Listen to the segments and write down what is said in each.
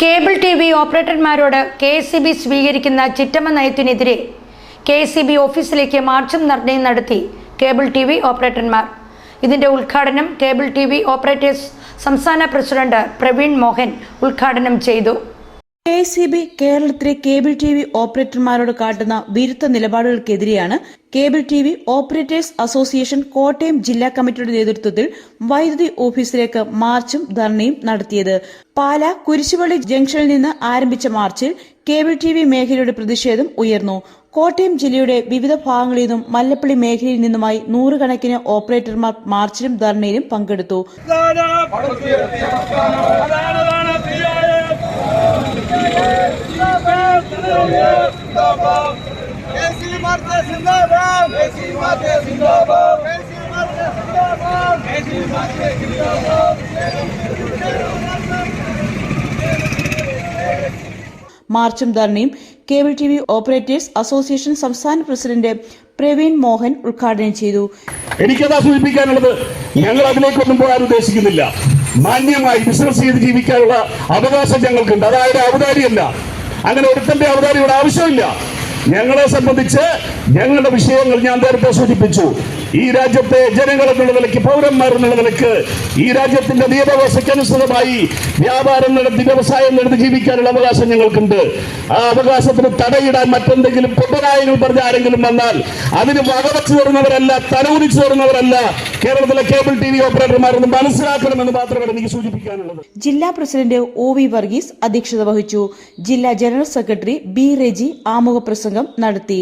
Cable T V ഓപ്പറേറ്റർമാരോട് K S C B സ്വീകരിക്കുന്ന ചിറ്റമ്മ നയത്തിനെതിരെ കെ എസ് സി ബി ഓഫീസിലേക്ക് മാർച്ചും നിർണയം നടത്തി കേബിൾ ടി വി ഓപ്പറേറ്റർമാർ. ഇതിന്റെ ഉദ്ഘാടനം കേബിൾ ടി വി ഓപ്പറേറ്റേഴ്സ് സംസ്ഥാന പ്രസിഡന്റ് പ്രവീൺ മോഹൻ ഉദ്ഘാടനം ചെയ്തു. കെ സി ബി കേരളത്തിലെ കേബിൾ ടി വി ഓപ്പറേറ്റർമാരോട് കാട്ടുന്ന വിരുദ്ധ നിലപാടുകൾക്കെതിരെയാണ് cable T V operators association Kottayam ജില്ലാ കമ്മിറ്റിയുടെ നേതൃത്വത്തിൽ വൈദ്യുതി ഓഫീസിലേക്ക് മാർച്ചും ധർണയും നടത്തിയത്. പാല കുരിശുപള്ളി ജംഗ്ഷനിൽ നിന്ന് ആരംഭിച്ച മാർച്ചിൽ കേബിൾ ടി വി മേഖലയുടെ പ്രതിഷേധം ഉയർന്നു. കോട്ടയം ജില്ലയുടെ വിവിധ ഭാഗങ്ങളിൽ നിന്നും മല്ലപ്പള്ളി മേഖലയിൽ നിന്നുമായി നൂറുകണക്കിന് ഓപ്പറേറ്റർമാർ മാർച്ചിലും ധർണയിലും പങ്കെടുത്തു. മാർച്ചും ധർണയും cable T V operators association സംസ്ഥാന പ്രസിഡന്റ് പ്രവീൺ മോഹൻ ഉദ്ഘാടനം ചെയ്തു. എനിക്കതാ സൂചിപ്പിക്കാനുള്ളത് ഞങ്ങൾ അതിലേക്കൊന്നും പോകാൻ ഉദ്ദേശിക്കുന്നില്ല. മാന്യമായി ബിസിനസ് ചെയ്ത് ജീവിക്കാനുള്ള അവകാശം ഞങ്ങൾക്കുണ്ട്. അതായത് ഔദാര്യമല്ല അങ്ങനെ ഒരുത്തന്റെ അവതാരം ഇവിടെ ആവശ്യമില്ല. ഞങ്ങളെ സംബന്ധിച്ച് ഞങ്ങളുടെ വിഷയങ്ങൾ ഞാൻ നേരത്തെ സൂചിപ്പിച്ചു. ഈ രാജ്യത്തെ ജനങ്ങൾ എന്നുള്ള നിലയ്ക്ക് പൗരന്മാർ എന്നുള്ള നിലയ്ക്ക് ഈ രാജ്യത്തിന്റെ നിയമവ്യവസ്ഥയ്ക്കനുസൃതമായി വ്യാപാരം നടത്തി വ്യവസായം നടത്തി ജീവിക്കാനുള്ള അവകാശം ഞങ്ങൾക്കുണ്ട്. ആ അവകാശത്തിന് തടയിടാൻ മറ്റെന്തെങ്കിലും പൊട്ടനായങ്ങൾ പറഞ്ഞ ആരെങ്കിലും വന്നാൽ അതിന് വകവച്ചു തരുന്നവരല്ല തലവുരിച്ചു തരുന്നവരല്ല കേരളത്തിലെ കേബിൾ ടി വി ഓപ്പറേറ്റർമാരെന്ന് മനസ്സിലാക്കണമെന്ന് മാത്രമാണ് എനിക്ക് സൂചിപ്പിക്കാനുള്ളത്. ജില്ലാ പ്രസിഡന്റ് ഒ വി വർഗീസ് അധ്യക്ഷത വഹിച്ചു. ജില്ലാ ജനറൽ സെക്രട്ടറി ബി റെജി ആമുഖ പ്രസംഗം നടത്തി.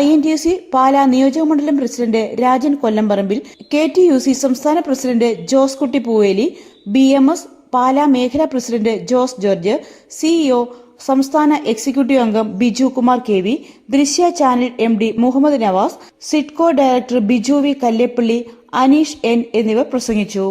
I N T U C Pala നിയോജകമണ്ഡലം president Rajan Kollamparambil K T U C സംസ്ഥാന president Jose Kutty Poovely B M S Pala മേഖലാ പ്രസിഡന്റ് ജോസ് ജോർജ് സിഇഒ സംസ്ഥാന എക്സിക്യൂട്ടീവ് അംഗം Biju Kumar K V Drishya channel M D Muhammad Nawas SIDCO director Biju V Kallepally Aneesh N എന്നിവർ പ്രസംഗിച്ചു